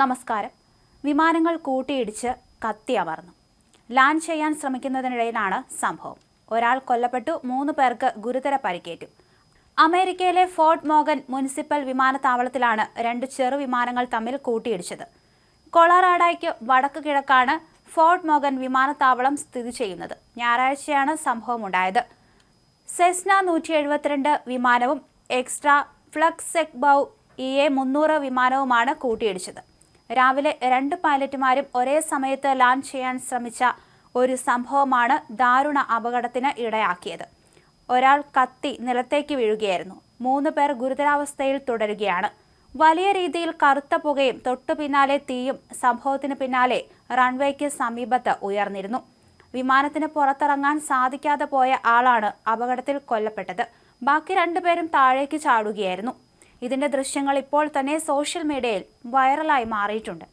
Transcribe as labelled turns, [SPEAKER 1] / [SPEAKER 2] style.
[SPEAKER 1] നമസ്കാരം. വിമാനങ്ങൾ കൂട്ടിയിടിച്ച് കത്തിയമർന്നു ലാൻഡ് ചെയ്യാൻ ശ്രമിക്കുന്നതിനിടയിലാണ് സംഭവം. ഒരാൾ കൊല്ലപ്പെട്ടു മൂന്ന് പേർക്ക് ഗുരുതര പരിക്കേറ്റു. അമേരിക്കയിലെ ഫോർട്ട് മോഗൻ മുനിസിപ്പൽ വിമാനത്താവളത്തിലാണ് രണ്ട് ചെറു വിമാനങ്ങൾ തമ്മിൽ കൂട്ടിയിടിച്ചത്. കൊളറാഡോയ്ക്ക് വടക്ക് കിഴക്കാണ് ഫോർട്ട് മോഗൻ വിമാനത്താവളം സ്ഥിതി ചെയ്യുന്നത്. ഞായറാഴ്ചയാണ് സംഭവമുണ്ടായത്. സെസ്ന നൂറ്റി എഴുപത്തിരണ്ട് വിമാനവും എക്സ്ട്രാ ഫ്ലക്സ് എക്ബൌ ഇ എ മുന്നൂറ് വിമാനവുമാണ് കൂട്ടിയിടിച്ചത്. രാവിലെ രണ്ട് പൈലറ്റുമാരും ഒരേ സമയത്ത് ലാൻഡ് ചെയ്യാൻ ശ്രമിച്ച ഒരു സംഭവമാണ് ദാരുണ അപകടത്തിന് ഇടയാക്കിയത്. ഒരാൾ കത്തി നിലത്തേക്ക് വീഴുകയായിരുന്നു. മൂന്ന് പേർ ഗുരുതരാവസ്ഥയിൽ തുടരുകയാണ്. വലിയ രീതിയിൽ കറുത്ത പുകയും തൊട്ടു പിന്നാലെ തീയും സംഭവത്തിന് പിന്നാലെ റൺവേക്ക് സമീപത്ത് ഉയർന്നിരുന്നു. വിമാനത്തിന് പുറത്തിറങ്ങാൻ സാധിക്കാതെ പോയ ആളാണ് അപകടത്തിൽ കൊല്ലപ്പെട്ടത്. ബാക്കി രണ്ടുപേരും താഴേക്ക് ചാടുകയായിരുന്നു. ഇതിന്റെ ദൃശ്യങ്ങൾ ഇപ്പോൾ തന്നെ സോഷ്യൽ മീഡിയയിൽ വൈറലായി മാറിയിട്ടുണ്ട്.